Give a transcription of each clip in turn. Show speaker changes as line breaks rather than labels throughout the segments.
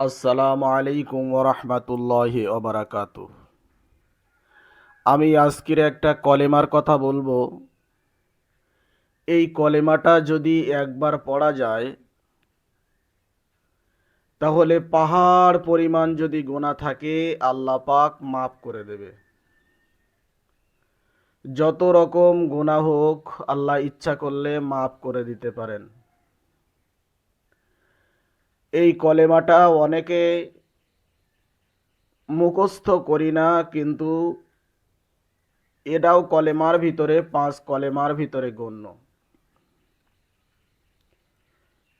আসসালামু আলাইকুম ওরহমতুল্লাহি ওবরাকাত আমি আজকের একটা কলেমার কথা বলব। এই কলেমাটা যদি একবার পড়া যায়, তাহলে পাহাড় পরিমাণ যদি গোনা থাকে, আল্লাহ পাক মাফ করে দেবে। যত রকম গোনা হোক, আল্লাহ ইচ্ছা করলে মাফ করে দিতে পারেন। এই কলেমাটা অনেকে মুখস্থ করি না, কিন্তু এটাও কলেমার ভিতরে, পাঁচ কলেমার ভিতরে গণ্য।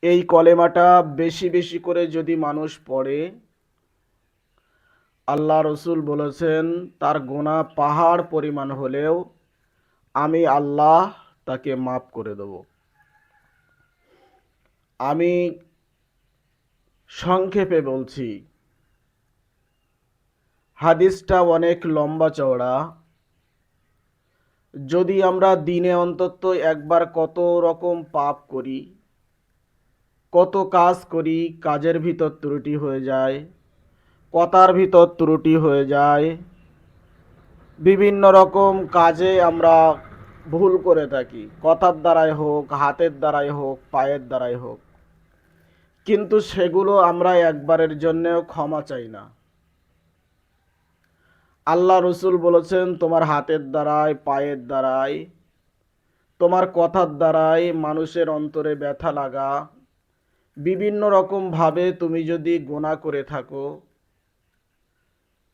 এই কলেমাটা বেশি বেশি করে যদি মানুষ পড়ে, আল্লাহ রসুল বলেছেন, তার গোনা পাহাড় পরিমাণ হলেও আমি আল্লাহ তাকে মাফ করে দেব। আমি সংক্ষেপে বলছি। হাদিসটা অনেক লম্বা চওড়া। যদি আমরা দিনে অন্তত একবার কত রকম পাপ করি, কত কাজ করি, কাজের ভিতর ত্রুটি হয়ে যায়, কথার ভিতর ত্রুটি হয়ে যায়, বিভিন্ন রকম কাজে আমরা ভুল করে থাকি, কথার দ্বারাই হোক, হাতের দ্বারাই হোক, পায়ের দ্বারাই হোক। কিন্তু সেগুলো আমরা একবারের জন্যেও ক্ষমা চাই না। আল্লাহ রসুল বলেছেন, তোমার হাতের দ্বারাই পায়ের দ্বারাই তোমার কথার দ্বারাই মানুষের অন্তরে ব্যথা লাগা। বিভিন্ন রকমভাবে তুমি যদি গোনা করে থাকো,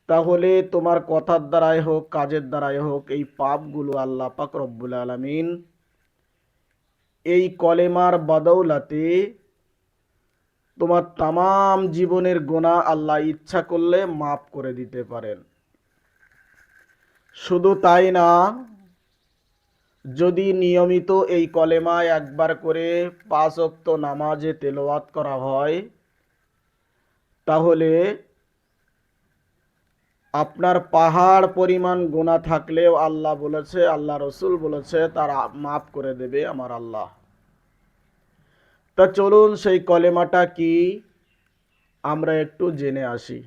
তাহলে তোমার কথার দ্বারাই হোক, কাজের দ্বারাই হোক, এই পাপগুলো আল্লাহ পাক রব্বুল আলমিন এই কলেমার বদৌলাতে তোমার তাম জীবনের গোনা আল্লাহ ইচ্ছা করলে মাফ করে দিতে পারেন। শুধু তাই না, যদি নিয়মিত এই কলেমা একবার করে পাঁচ অক্ত নামাজে তেলাওয়াত করা হয়, তাহলে আপনার পাহাড় পরিমাণ গোনা থাকলেও আল্লাহ বলেছে, আল্লাহ রসুল বলেছে, তার মাফ করে দেবে আমার আল্লাহ। তা চলুন সেই কলেমাটা কি? আমরা একটু জেনে আসি।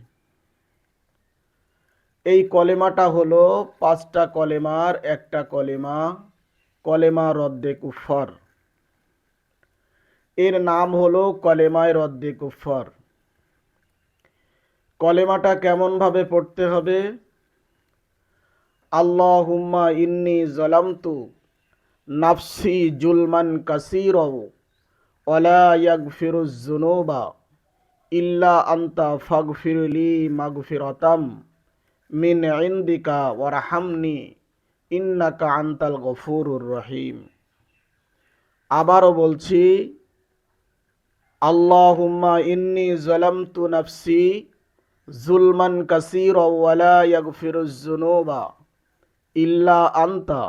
এই কলেমাটা হলো পাঁচটা কলেমার একটা কলেমা কলেমা রদ্দে কুফর। এর নাম হলো কলেমায় রদ্দে কুফর। কলেমাটা কেমনভাবে পড়তে হবে? আল্লাহ হুম্মা ইন্নি জলামতু নাফসি জুলমান কাসিরও ওলা ইয়াগফিরুজ জুনুবা ইল্লা আন্তা ফাগফিরলি মাগফিরতাম মিন ইন্দিকা ওয়ারহামনি ইন্নাকা আন্তাল গফুরুর রহিম। আবারও বলছি, আল্লাহুম্মা ইন্নি জলামতু নাফসি জুলমান কাসির ওয়ালা ইয়াগফিরুজ জুনুবা ইল্লা আন্তা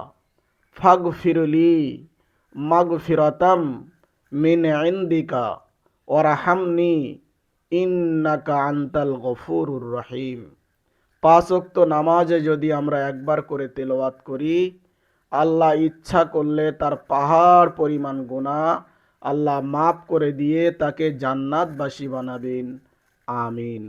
ফাগফিরলি মাগফিরতাম মিন ইন্দিকা ওরাহামনি ইন্নাকা আন্তাল গফুরুর রহিম। পাঁচ ওক্ত নামাজে যদি আমরা একবার করে তেলাওয়াত করি, আল্লাহ ইচ্ছা করলে তার পাহাড় পরিমাণ গুণা আল্লাহ মাফ করে দিয়ে তাকে জান্নাতবাসী বানাবেন। আমিন।